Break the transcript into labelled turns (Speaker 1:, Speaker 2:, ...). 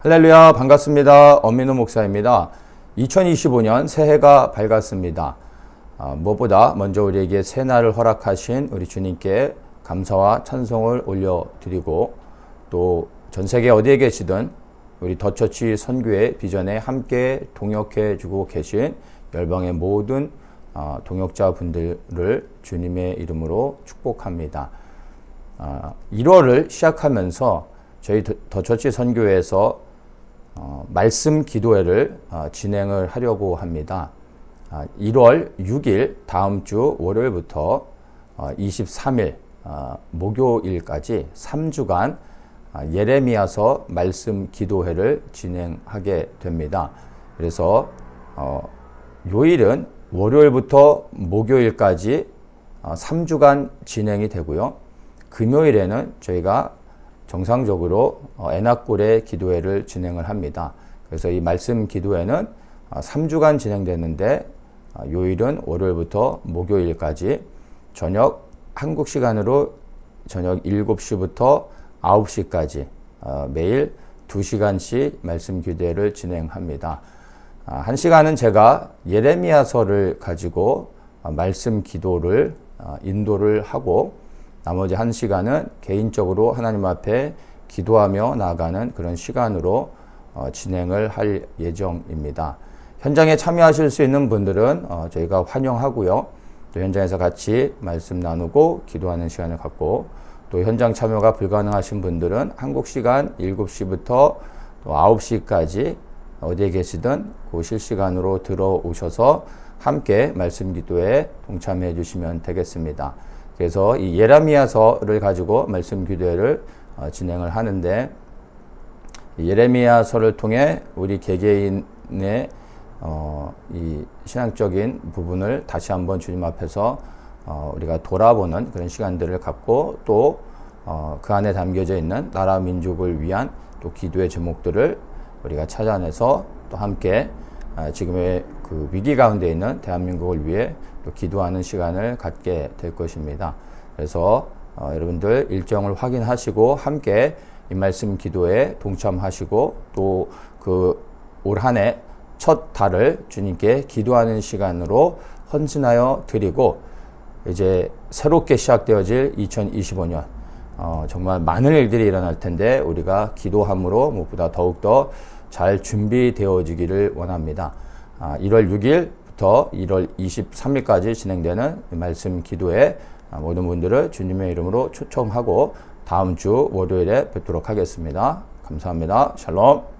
Speaker 1: 할렐루야 반갑습니다. 엄민호 목사입니다. 2025년 새해가 밝았습니다. 아, 무엇보다 먼저 우리에게 새날을 허락하신 우리 주님께 감사와 찬송을 올려드리고 또 전 세계 어디에 계시든 우리 더처치 선교의 비전에 함께 동역해 주고 계신 열방의 모든 아, 동역자 분들을 주님의 이름으로 축복합니다. 아, 1월을 시작하면서 저희 더- 더처치 선교회에서 어, 말씀 기도회를 어, 진행을 하려고 합니다. 아, 1월 6일 다음 주 월요일부터 어, 23일 어, 목요일까지 3주간 아, 예레미야서 말씀 기도회를 진행하게 됩니다. 그래서 어, 요일은 월요일부터 목요일까지 어, 3주간 진행이 되고요. 금요일에는 저희가 정상적으로 어, 애낙골의 기도회를 진행을 합니다. 그래서 이 말씀 기도회는 어, 3주간 진행되는데 어, 요일은 월요일부터 목요일까지 저녁 한국 시간으로 저녁 7시부터 9시까지 어, 매일 2시간씩 말씀 기도회를 진행합니다. 아, 한 시간은 제가 예레미야서를 가지고 어, 말씀 기도를 어, 인도를 하고 나머지 한 시간은 개인적으로 하나님 앞에 기도하며 나아가는 그런 시간으로 어, 진행을 할 예정입니다. 현장에 참여하실 수 있는 분들은 어, 저희가 환영하고요. 또 현장에서 같이 말씀 나누고 기도하는 시간을 갖고 또 현장 참여가 불가능하신 분들은 한국 시간 7시부터 또 9시까지 어디에 계시든 그 실시간으로 들어오셔서 함께 말씀 기도에 동참해 주시면 되겠습니다. 그래서 이 예레미야서를 가지고 말씀 기도회를 어, 진행을 하는데 이 예레미야서를 통해 우리 개개인의 어, 이 신앙적인 부분을 다시 한번 주님 앞에서 어, 우리가 돌아보는 그런 시간들을 갖고 또 어, 그 안에 담겨져 있는 나라 민족을 위한 또 기도의 제목들을 우리가 찾아내서 또 함께 아, 지금의 그 위기 가운데 있는 대한민국을 위해 또 기도하는 시간을 갖게 될 것입니다. 그래서 어, 여러분들 일정을 확인하시고 함께 이 말씀 기도에 동참하시고 또 그 올 한 해 첫 달을 주님께 기도하는 시간으로 헌신하여 드리고 이제 새롭게 시작되어질 2025년 어, 정말 많은 일들이 일어날 텐데 우리가 기도함으로 무엇보다 더욱더 잘 준비되어지기를 원합니다. 아, 1월 6일부터 1월 23일까지 진행되는 이 말씀 기도에 아, 모든 분들을 주님의 이름으로 초청하고 다음 주 월요일에 뵙도록 하겠습니다. 감사합니다. 샬롬.